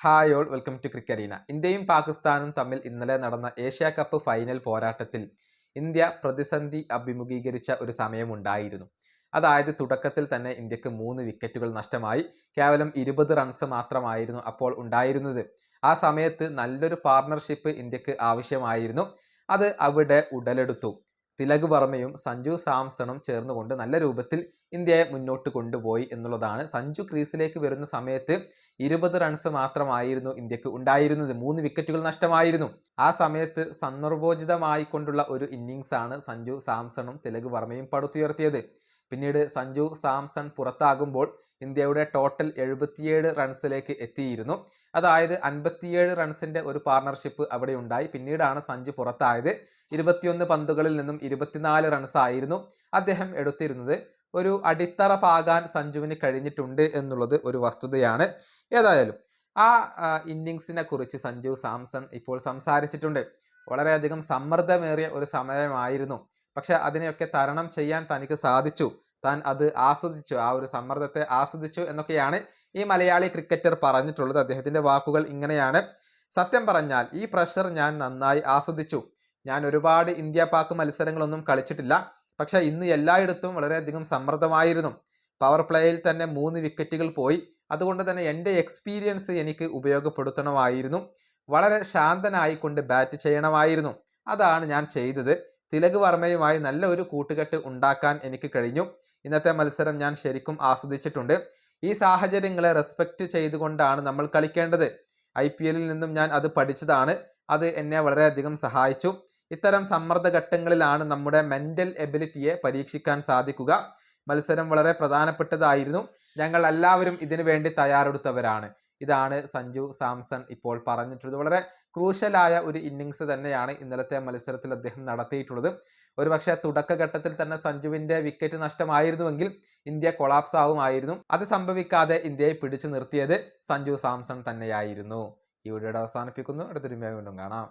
Hi all welcome to Cricarena ഇന്ത്യയും പാകിസ്ഥാനും തമ്മിൽ ഇന്നലെ നടന്ന ഏഷ്യ കപ്പ് ഫൈനൽ പോരാട്ടത്തിൽ ഇന്ത്യ പ്രതിസന്ധി അഭിമുഖീകരിച്ച ഒരു സമയമുണ്ടായിരുന്നു. അതായത് തുടക്കത്തിൽ തന്നെ ഇന്ത്യയ്ക്ക് മൂന്ന് വിക്കറ്റുകൾ നഷ്ടമായി. കേവലം ഇരുപത് റൺസ് മാത്രമായിരുന്നു അപ്പോൾ ഉണ്ടായിരുന്നത്. ആ സമയത്ത് നല്ലൊരു പാർട്ണർഷിപ്പ് ഇന്ത്യയ്ക്ക് ആവശ്യമായിരുന്നു. അത് അവിടെ ഉടലെടുത്തു. തിലക് വർമ്മയും സഞ്ജു സാംസണും ചേർന്നുകൊണ്ട് നല്ല രൂപത്തിൽ ഇന്ത്യയെ മുന്നോട്ട് കൊണ്ടുപോയി എന്നുള്ളതാണ്. സഞ്ജു ക്രീസിലേക്ക് വരുന്ന സമയത്ത് ഇരുപത് റൺസ് മാത്രമായിരുന്നു ഇന്ത്യയ്ക്ക് ഉണ്ടായിരുന്നത്. മൂന്ന് വിക്കറ്റുകൾ നഷ്ടമായിരുന്നു. ആ സമയത്ത് സന്ദർഭോചിതമായി കൊണ്ടുള്ള ഒരു ഇന്നിങ്സാണ് സഞ്ജു സാംസണും തിലക് വർമ്മയും പടുത്തുയർത്തിയത്. പിന്നീട് സഞ്ജു സാംസൺ പുറത്താകുമ്പോൾ ഇന്ത്യയുടെ ടോട്ടൽ എഴുപത്തിയേഴ് റൺസിലേക്ക് എത്തിയിരുന്നു. അതായത് അൻപത്തിയേഴ് റൺസിന്റെ ഒരു പാർട്ണർഷിപ്പ് അവിടെ ഉണ്ടായി പിന്നീടാണ് സഞ്ജു പുറത്തായത്. ഇരുപത്തിയൊന്ന് പന്തുകളിൽ നിന്നും ഇരുപത്തിനാല് റൺസായിരുന്നു അദ്ദേഹം എടുത്തിരുന്നത്. ഒരു അടിത്തറ പാകാൻ സഞ്ജുവിന് കഴിഞ്ഞിട്ടുണ്ട് എന്നുള്ളത് ഒരു വസ്തുതയാണ്. ഏതായാലും ആ ഇന്നിങ്സിനെ കുറിച്ച് സഞ്ജു സാംസൺ ഇപ്പോൾ സംസാരിച്ചിട്ടുണ്ട്. വളരെയധികം സമ്മർദ്ദമേറിയ ഒരു സമയമായിരുന്നു. പക്ഷെ അതിനെയൊക്കെ തരണം ചെയ്യാൻ തനിക്ക് സാധിച്ചു. താൻ അത് ആസ്വദിച്ചു. ആ ഒരു സമ്മർദ്ദത്തെ ആസ്വദിച്ചു എന്നൊക്കെയാണ് ഈ മലയാളി ക്രിക്കറ്റർ പറഞ്ഞിട്ടുള്ളത്. അദ്ദേഹത്തിന്റെ വാക്കുകൾ ഇങ്ങനെയാണ്. സത്യം പറഞ്ഞാൽ ഈ പ്രഷർ ഞാൻ നന്നായി ആസ്വദിച്ചു. ഞാൻ ഒരുപാട് ഇന്ത്യ പാക്ക് മത്സരങ്ങളൊന്നും കളിച്ചിട്ടില്ല. പക്ഷേ ഇന്ന് എല്ലായിടത്തും വളരെയധികം സമ്മർദ്ദമായിരുന്നു. പവർ പ്ലേയിൽ തന്നെ മൂന്ന് വിക്കറ്റുകൾ പോയി. അതുകൊണ്ട് തന്നെ എന്റെ എക്സ്പീരിയൻസ് എനിക്ക് ഉപയോഗപ്പെടുത്തണമായിരുന്നു. വളരെ ശാന്തനായിക്കൊണ്ട് ബാറ്റ് ചെയ്യണമായിരുന്നു. അതാണ് ഞാൻ ചെയ്തത്. തിലക് വർമ്മയുമായി നല്ല ഒരു കൂട്ടുകെട്ട് ഉണ്ടാക്കാൻ എനിക്ക് കഴിഞ്ഞു. ഇന്നത്തെ മത്സരം ഞാൻ ശരിക്കും ആസ്വദിച്ചിട്ടുണ്ട്. ഈ സാഹചര്യങ്ങളെ റെസ്പെക്റ്റ് ചെയ്തുകൊണ്ടാണ് നമ്മൾ കളിക്കേണ്ടത്. ഐ പി എല്ലിൽ നിന്നും ഞാൻ അത് പഠിച്ചതാണ്. അത് എന്നെ വളരെയധികം സഹായിച്ചു. ഇത്തരം സമ്മർദ്ദ ഘട്ടങ്ങളിലാണ് നമ്മുടെ മെന്റൽ എബിലിറ്റിയെ പരീക്ഷിക്കാൻ സാധിക്കുക. മത്സരം വളരെ പ്രധാനപ്പെട്ടതായിരുന്നു. ഞങ്ങൾ എല്ലാവരും ഇതിനു വേണ്ടി തയ്യാറെടുത്തവരാണ്. ഇതാണ് സഞ്ജു സാംസൺ ഇപ്പോൾ പറഞ്ഞിട്ടുള്ളത്. വളരെ ക്രൂഷ്യലായ ഒരു ഇന്നിങ്സ് തന്നെയാണ് ഇന്നലത്തെ മത്സരത്തിൽ അദ്ദേഹം നടത്തിയിട്ടുള്ളത്. ഒരുപക്ഷെ തുടക്കഘട്ടത്തിൽ തന്നെ സഞ്ജുവിന്റെ വിക്കറ്റ് നഷ്ടമായിരുന്നുവെങ്കിൽ ഇന്ത്യ കൊളാപ്സ് ആവുമായിരുന്നു. അത് സംഭവിക്കാതെ ഇന്ത്യയെ പിടിച്ചു നിർത്തിയത് സഞ്ജു സാംസൺ തന്നെയായിരുന്നു. ഈ വീഡിയോയുടെ അവസാനിപ്പിക്കുന്നു. അടുത്തൊരു വീണ്ടും കാണാം.